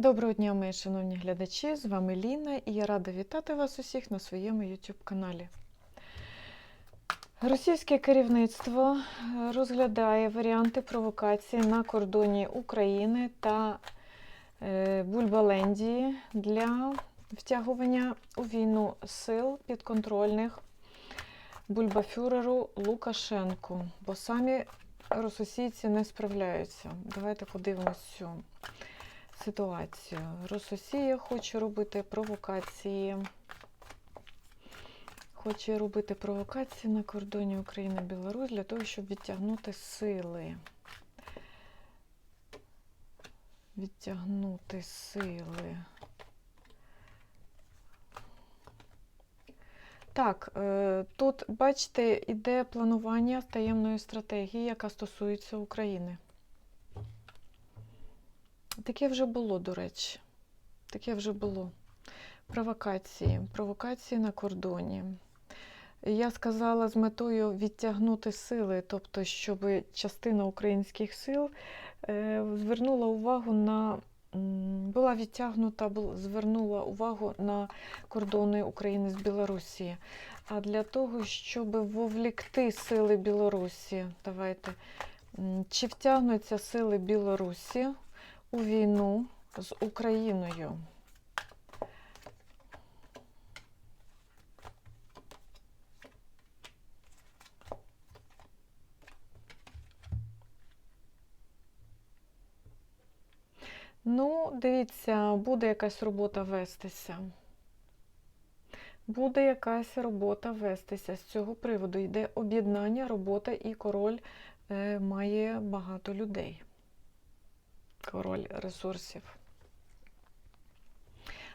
Доброго дня, мої шановні глядачі! З вами Ліна і я рада вітати вас усіх на своєму YouTube каналі. Російське керівництво е, розглядає варіанти провокації на кордоні України та е, Бульбалендії для втягування у війну сил підконтрольних бульбафюреру Лукашенку, бо самі російці не справляються. Давайте подивимось цю ситуацію. Рососія хоче робити провокації. Хоче робити провокації на кордоні України-Білорусь для того, щоб відтягнути сили. Відтягнути сили. Так, е, тут, бачите, іде планування таємної стратегії, яка стосується України. Таке вже було, до речі. Таке вже було. Провокації. Провокації на кордоні. Я сказала з метою відтягнути сили, тобто, щоб частина українських сил е, звернула увагу на була відтягнута, звернула увагу на кордони України з Білорусі. А для того, щоб вовлікти сили Білорусі, давайте, чи втягнуться сили Білорусі у війну з Україною. Ну, дивіться, буде якась робота вестися. Буде якась робота вестися. З цього приводу йде об'єднання, робота і король е, має багато людей король ресурсів.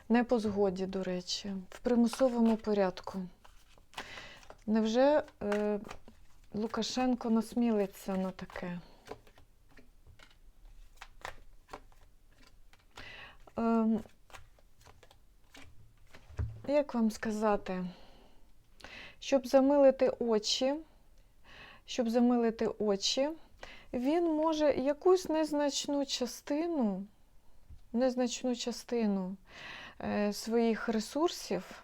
Не по згоді, до речі, в примусовому порядку. Невже е, Лукашенко насмілиться на таке? Ем, як вам сказати? Щоб замилити очі, щоб замилити очі, він може якусь незначну частину, незначну частину е, своїх ресурсів,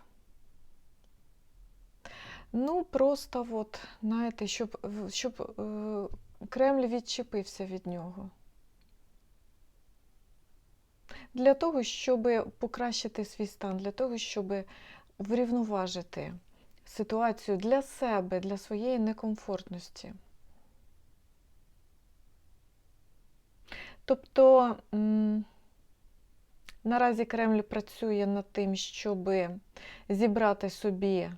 ну, просто, от, знаєте, щоб, щоб е, Кремль відчепився від нього. Для того, щоб покращити свій стан, для того, щоб врівноважити ситуацію для себе, для своєї некомфортності. Тобто наразі Кремль працює над тим, щоб зібрати собі,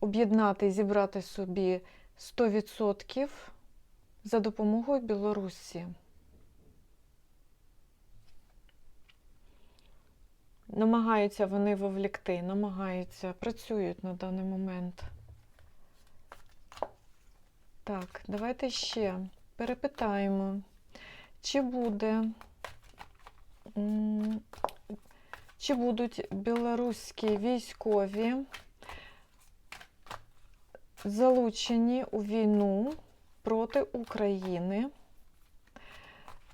об'єднати і зібрати собі 100% за допомогою Білорусі. Намагаються вони вовлікти, намагаються, працюють на даний момент. Так, давайте ще перепитаємо. Чи буде, чи будуть білоруські військові залучені у війну проти України?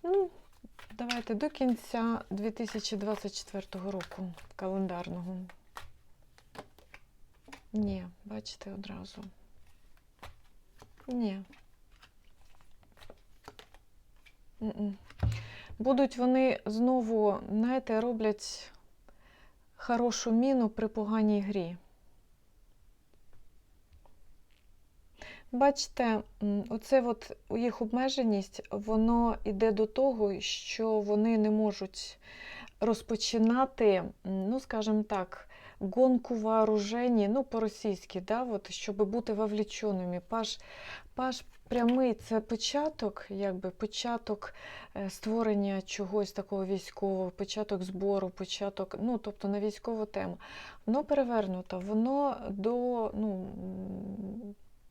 Ну, давайте до кінця 2024 року календарного. Ні, бачите одразу. Ні. Будуть вони знову, знаєте, роблять хорошу міну при поганій грі. Бачите, оце от їх обмеженість, воно йде до того, що вони не можуть розпочинати, ну, скажімо так, гонку вооружені, ну, по-російськи, да, от, щоб бути вовліченими. Паш, паш прямий це початок, якби початок е, створення чогось такого військового, початок збору, початок, ну, тобто на військову тему. Воно перевернуто, воно до, ну,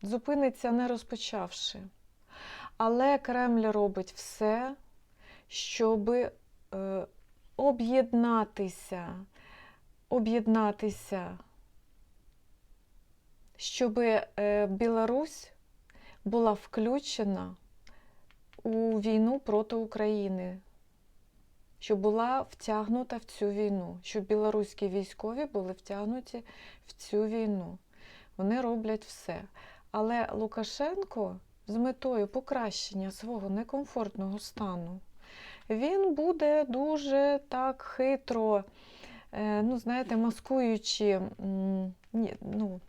зупиниться не розпочавши. Але Кремль робить все, щоб е, об'єднатися, об'єднатися, щоб е, Білорусь була включена у війну проти України. щоб була втягнута в цю війну, щоб білоруські військові були втягнуті в цю війну. Вони роблять все. Але Лукашенко з метою покращення свого некомфортного стану, він буде дуже так хитро, е, ну, знаєте, маскуючи, ну,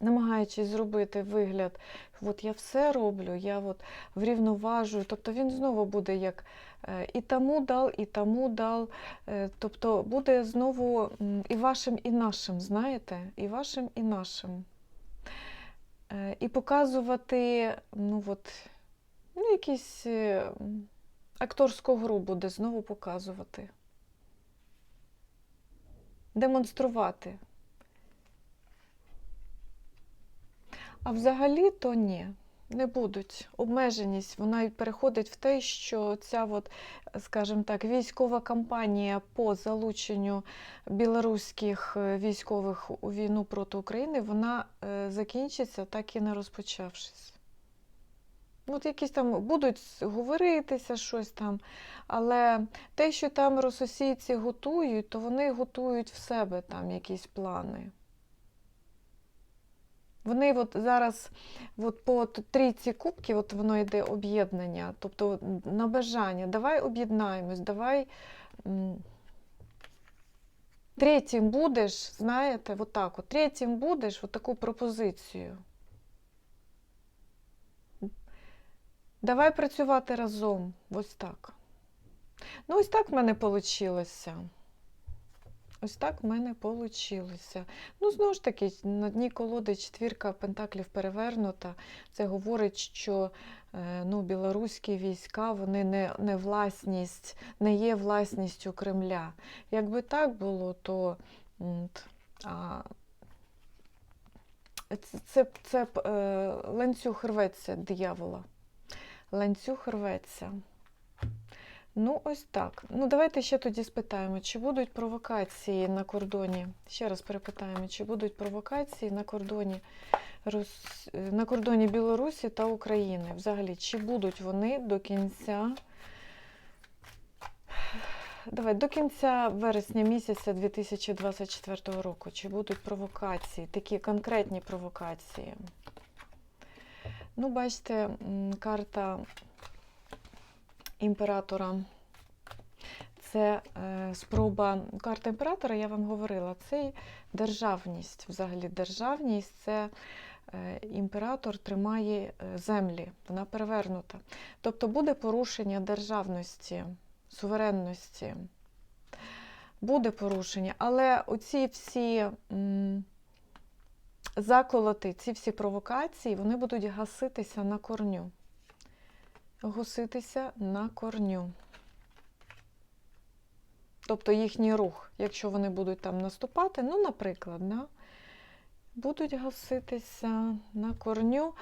намагаючись зробити вигляд, от я все роблю, я от врівноважую. Тобто він знову буде як е, і тому дал, і тому дал. Е, Тобто буде знову і вашим, і нашим, знаєте, і вашим, і нашим. Е, І показувати, ну от, ну, якісь акторську гру буде знову показувати. Демонструвати. А взагалі то ні, не будуть. Обмеженість вона й переходить в те, що ця, от, скажімо так, військова кампанія по залученню білоруських е, військових у війну проти України, вона е, закінчиться, так і не розпочавшись. От якісь там будуть говоритися щось там, але те, що там російці готують, то вони готують в себе там якісь плани. Вони от зараз от по трійці кубків от воно йде об'єднання, тобто на бажання. Давай об'єднаємось, давай. Третім будеш, знаєте, от от, третім будеш, от таку пропозицію. Давай працювати разом. Ось так. Ну, ось так в мене вийшло. Ось так в мене вийшло. Ну, знову ж таки, на дні колоди четвірка пентаклів перевернута. Це говорить, що е, ну, білоруські війська вони не, не власність, не є власністю Кремля. Якби так було, то а, це, це, е, ланцюг рветься диявола. Ланцюг рветься. Ну, ось так. Ну, давайте ще тоді спитаємо, чи будуть провокації на кордоні. Ще раз перепитаємо, чи будуть провокації на кордоні Рос... е, на кордоні Білорусі та України. Взагалі, чи будуть вони до кінця. Давай, до кінця вересня місяця 2024 року. Чи будуть провокації, такі конкретні провокації? Ну, бачите, карта імператора. Це е, спроба. Карта імператора, я вам говорила, це державність. Взагалі, державність це е, імператор тримає е, землі, вона перевернута. Тобто буде порушення державності, суверенності. Буде порушення, але оці всі заколоти, ці всі провокації, вони будуть гаситися на корню гаситися на корню. Тобто їхній рух, якщо вони будуть там наступати, ну, наприклад, да, будуть гаситися на корню.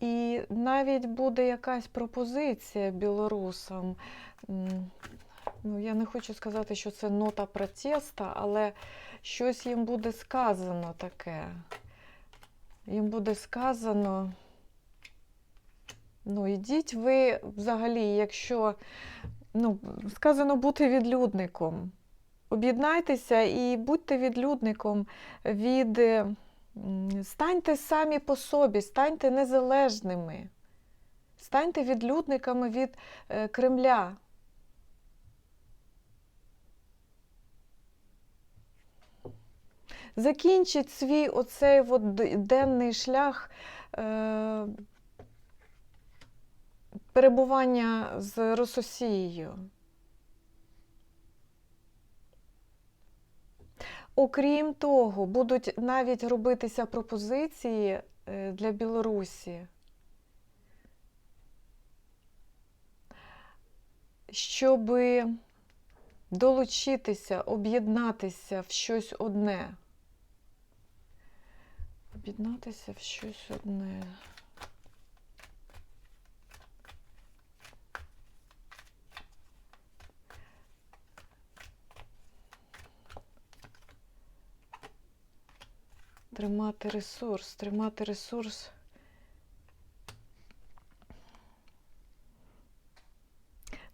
І навіть буде якась пропозиція білорусам. Ну, я не хочу сказати, що це нота протеста, але щось їм буде сказано таке. Їм буде сказано. Ну, ідіть ви взагалі, якщо ну, сказано бути відлюдником. Об'єднайтеся і будьте відлюдником від. е, Станьте самі по собі, станьте незалежними. Станьте відлюдниками від е, Кремля. Закінчіть свій оцей от денний шлях. Е, перебування з Рососією. Окрім того, будуть навіть робитися пропозиції е, для Білорусі, щоб долучитися, об'єднатися в щось одне. Об'єднатися в щось одне. Тримати ресурс, тримати ресурс.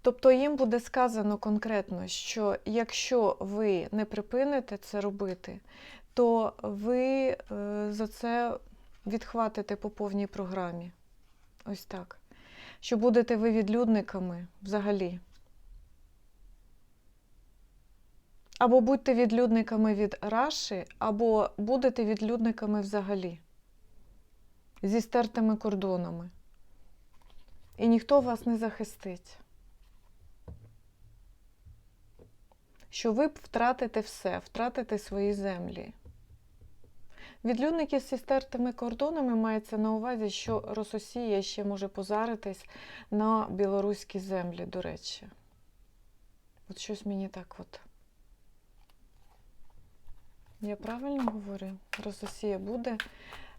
Тобто їм буде сказано конкретно, що якщо ви не припините це робити, то ви е, за це відхватите по повній програмі. Ось так. Що будете ви відлюдниками взагалі. Або будьте відлюдниками від Раші, або будете відлюдниками взагалі. Зі стертими кордонами. І ніхто вас не захистить. Що ви втратите все, втратите свої землі. Відлюдники зі стертими кордонами мається на увазі, що Рососія ще може позаритись на білоруські землі, до речі. От щось мені так от. Я правильно говорю? Рососія буде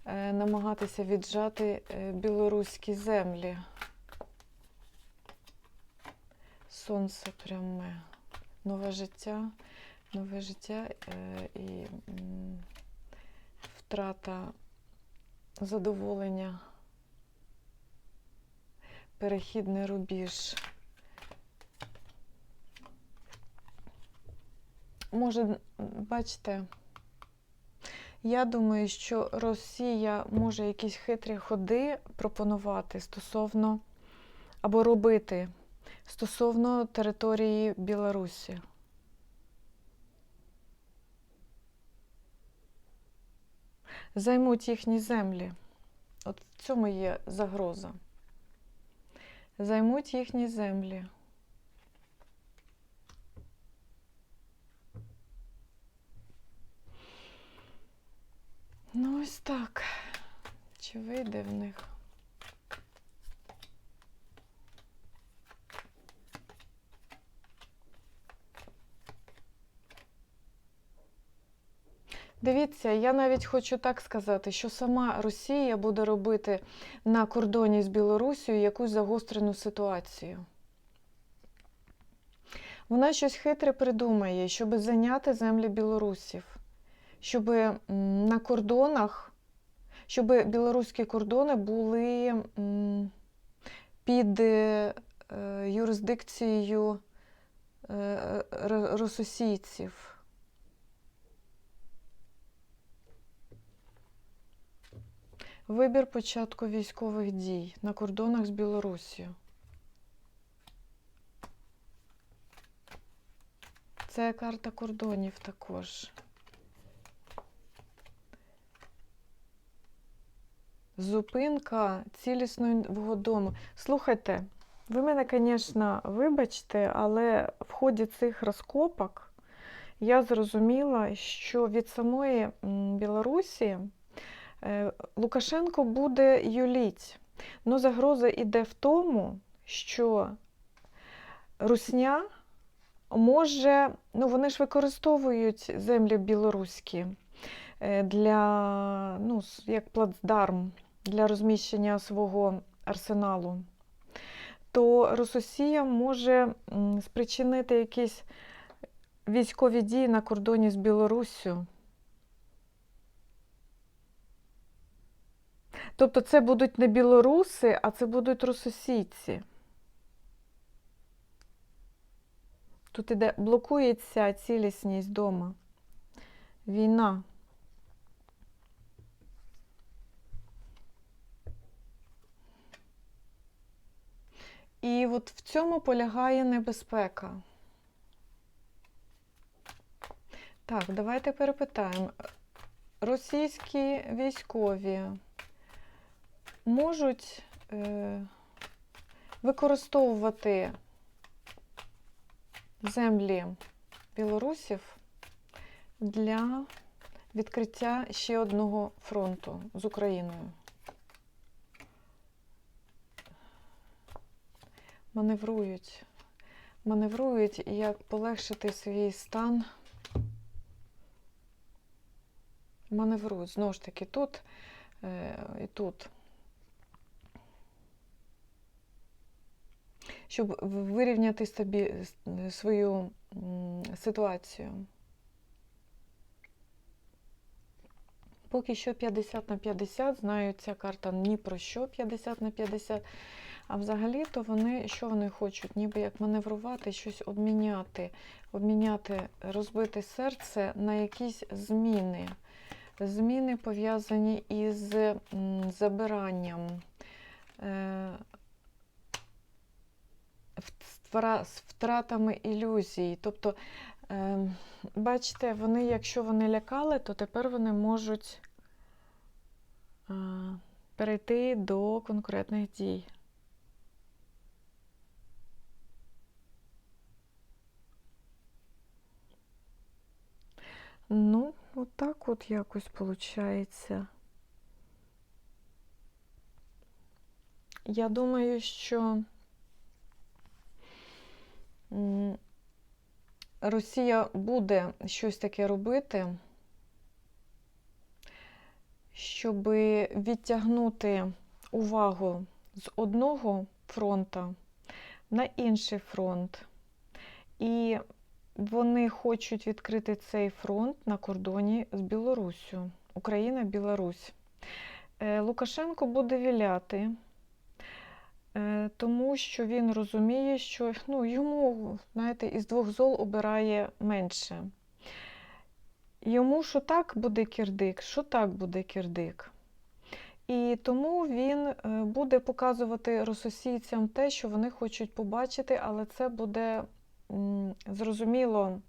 е, намагатися віджати е, білоруські землі. Сонце пряме. Нове життя, нове життя е, і втрата задоволення, перехідний рубіж. Може, бачите, я думаю, що Росія може якісь хитрі ходи пропонувати стосовно або робити стосовно території Білорусі. Займуть їхні землі. От в цьому є загроза. Займуть їхні землі. Ну, ось так. Чи вийде в них? Дивіться, я навіть хочу так сказати, що сама Росія буде робити на кордоні з Білорусією якусь загострену ситуацію. Вона щось хитре придумає, щоб зайняти землі білорусів, щоб на кордонах, щоб білоруські кордони були під е, е, юрисдикцією е, р- рососійців. Вибір початку військових дій на кордонах з Білорусією. Це карта кордонів також. Зупинка цілісного дому. Слухайте, ви мене, звісно, вибачте, але в ході цих розкопок я зрозуміла, що від самої Білорусі е, Лукашенко буде юліть. Ну, загроза йде в тому, що Русня може, ну вони ж використовують землі білоруські е, для, ну, як плацдарм для розміщення свого арсеналу, то Рососія може спричинити якісь військові дії на кордоні з Білоруссю. Тобто це будуть не білоруси, а це будуть рососійці. Тут іде блокується цілісність дома. Війна. І от в цьому полягає небезпека. Так, давайте перепитаємо. Російські військові можуть е, використовувати землі білорусів для відкриття ще одного фронту з Україною. Маневрують. Маневрують, як полегшити свій стан. Маневрують знову ж таки тут е, і тут. щоб вирівняти собі свою ситуацію. Поки що 50 на 50, знаю, ця карта ні про що 50 на 50, А взагалі-то вони, що вони хочуть? Ніби як маневрувати, щось обміняти, обміняти, розбити серце на якісь зміни. Зміни пов'язані із забиранням, е, з втратами ілюзій. Тобто, е, бачите, вони, якщо вони лякали, то тепер вони можуть е, перейти до конкретних дій. Ну, отак от якось виходить. Я думаю, що Росія буде щось таке робити, щоб відтягнути увагу з одного фронту на інший фронт. І вони хочуть відкрити цей фронт на кордоні з Білоруссю. Україна-Білорусь. Е, Лукашенко буде віляти, е, тому що він розуміє, що ну, йому, знаєте, із двох зол обирає менше. Йому що так буде кирдик, що так буде кирдик. І тому він е, буде показувати рососійцям те, що вони хочуть побачити, але це буде зрозуміло,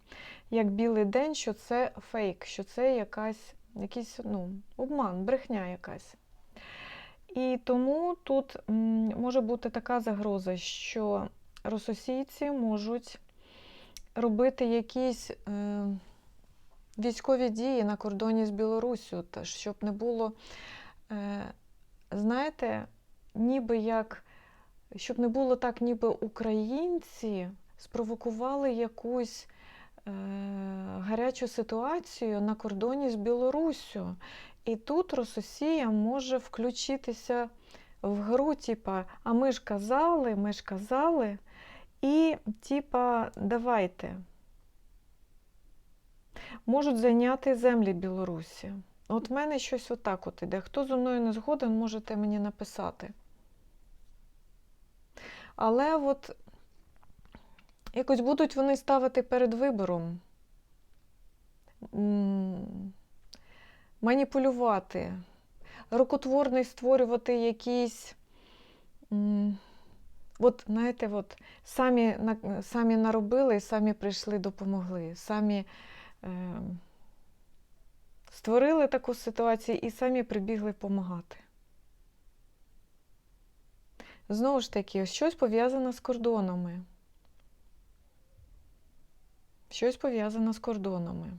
як білий день, що це фейк, що це якась, якийсь ну, обман, брехня якась. І тому тут може бути така загроза, що рососійці можуть робити якісь е, військові дії на кордоні з Білоруссю, щоб не було, е, знаєте, ніби як, щоб не було так, ніби українці спровокували якусь е, гарячу ситуацію на кордоні з Білоруссю. І тут Рососія може включитися в гру, типа, а ми ж казали, ми ж казали, і типа, давайте. Можуть зайняти землі Білорусі. От в мене щось отак от іде. Хто зі мною не згоден, можете мені написати. Але от якось будуть вони ставити перед вибором, маніпулювати, рукотворний створювати якісь. От, знаєте, от, самі, самі наробили самі прийшли, допомогли. Самі е, створили таку ситуацію і самі прибігли допомагати. Знову ж таки, щось пов'язане з кордонами. Щось пов'язане з кордонами.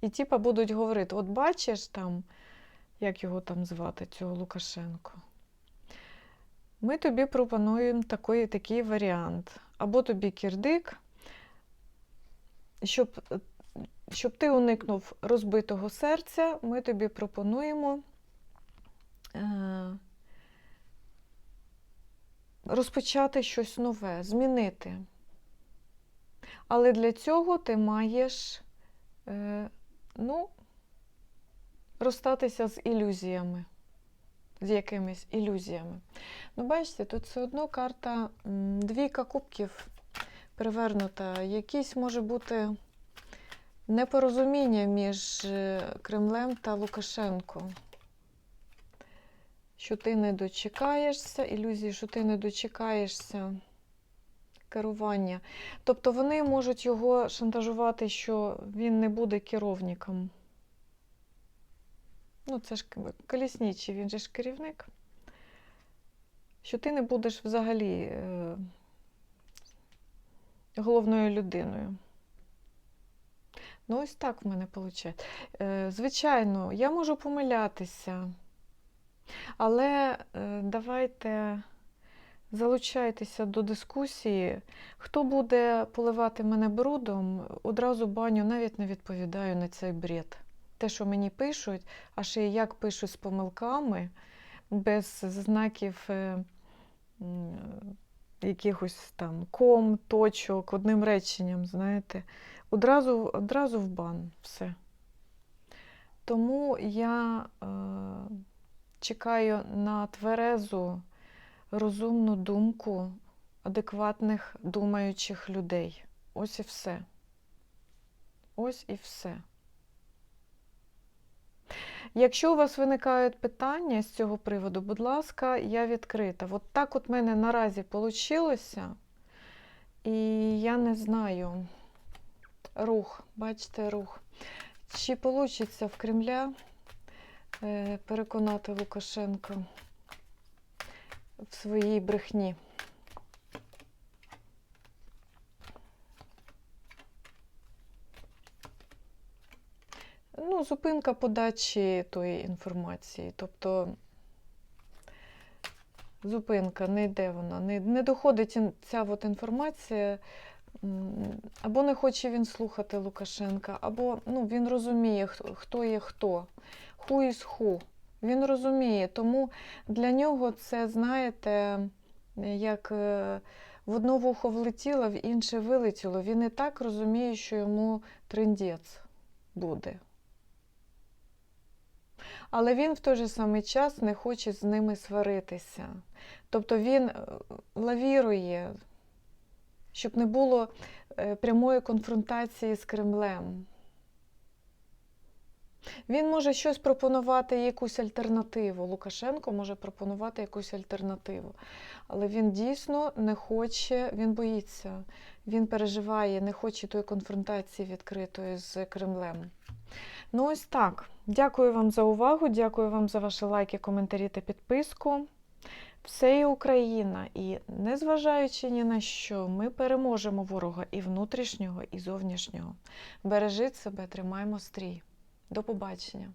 І типа будуть говорити: от бачиш там, як його там звати, цього Лукашенко. Ми тобі пропонуємо такий, такий варіант. Або тобі кірдик, щоб, щоб ти уникнув розбитого серця, ми тобі пропонуємо е, розпочати щось нове, змінити. Але для цього ти маєш е, ну, розстатися з ілюзіями, з якимись ілюзіями. Ну, бачите, тут все одно карта двійка кубків перевернута. Якісь може бути непорозуміння між е, Кремлем та Лукашенко. Що ти не дочекаєшся, ілюзії, що ти не дочекаєшся керування. Тобто вони можуть його шантажувати, що він не буде керівником. Ну, це ж коліснічий, він же ж керівник. Що ти не будеш взагалі е, головною людиною. Ну, ось так в мене виходить. Е, звичайно, я можу помилятися, але е, давайте залучайтеся до дискусії. Хто буде поливати мене брудом, одразу баню навіть не відповідаю на цей бред. Те, що мені пишуть, а ще як пишуть з помилками, без знаків е, якихось там ком, точок, одним реченням, знаєте, одразу, одразу в бан все. Тому я е, чекаю на тверезу, розумну думку адекватних думаючих людей. Ось і все. Ось і все. Якщо у вас виникають питання з цього приводу, будь ласка, я відкрита. От так от мене наразі вийшло. І я не знаю. Рух, бачите, рух. Чи вийде в Кремля переконати Лукашенка в своїй брехні? Ну, зупинка подачі тої інформації. Тобто зупинка, не йде вона, не, не доходить ця от інформація, або не хоче він слухати Лукашенка, або ну, він розуміє, хто є хто, who is who. Він розуміє, тому для нього це, знаєте, як е, в одне вухо влетіло, в інше вилетіло. Він і так розуміє, що йому триндець буде. Але він в той же самий час не хоче з ними сваритися. Тобто він е, лавірує, щоб не було е, прямої конфронтації з Кремлем. Він може щось пропонувати, якусь альтернативу. Лукашенко може пропонувати якусь альтернативу. Але він дійсно не хоче, він боїться, він переживає, не хоче тої конфронтації відкритої з Кремлем. Ну, ось так. Дякую вам за увагу, дякую вам за ваші лайки, коментарі та підписку. Все є Україна, і незважаючи ні на що, ми переможемо ворога і внутрішнього, і зовнішнього. Бережіть себе, тримаймо стрій. До побачення!